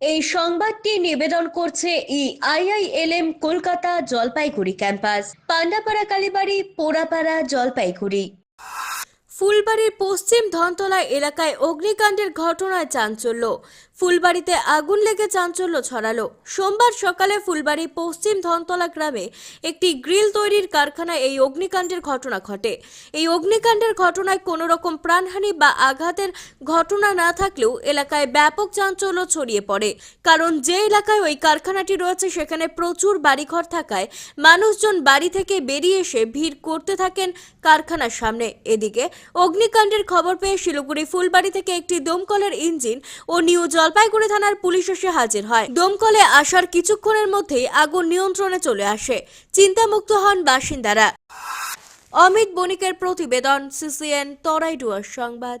এই সংবাদটি নিবেদন করছে ই আইআইএলএম কলকাতা জলপাইগুড়ি ক্যাম্পাস। পান্ডাপাড়া কালীবাড়ি, পোড়াপাড়া জলপাইগুড়ি। ফুলবাড়ির পশ্চিম ধনতলা এলাকায় অগ্নিকাণ্ডের ঘটনায় চাঞ্চল্য। ফুলবাড়িতে আগুন লেগে চাঞ্চল্য ছড়ালো। সোমবার সকালে ফুলবাড়ি পশ্চিম ধনতলা গ্রামে একটি গ্রিল তৈরির কারখানায় এই অগ্নিকাণ্ডের ঘটনা ঘটে। এই অগ্নিকাণ্ডের ঘটনায় কোনো রকম প্রাণহানি বা আঘাতের ঘটনা না থাকলেও এলাকায় ব্যাপক চাঞ্চল্য ছড়িয়ে পড়ে। কারণ যে এলাকায় ওই কারখানাটি রয়েছে, সেখানে প্রচুর বাড়িঘর থাকায় মানুষজন বাড়ি থেকে বেরিয়ে এসে ভিড় করতে থাকেন কারখানার সামনে। এদিকে অগ্নিকাণ্ডের খবর পেয়ে শিলিগুড়ি ফুলবাড়ি থেকে একটি দমকলের ইঞ্জিন ও নিউ জলপাইগুড়ি থানার পুলিশ এসে হাজির হয়। দমকলে আসার কিছুক্ষণের মধ্যেই আগুন নিয়ন্ত্রণে চলে আসে চিন্তামুক্ত হন বাসিন্দারা। অমিত বণিকের প্রতিবেদন, সিসিএন, তরাইডুয়ার সংবাদ।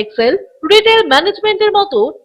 excel retail ম্যানেজমেন্টের মতো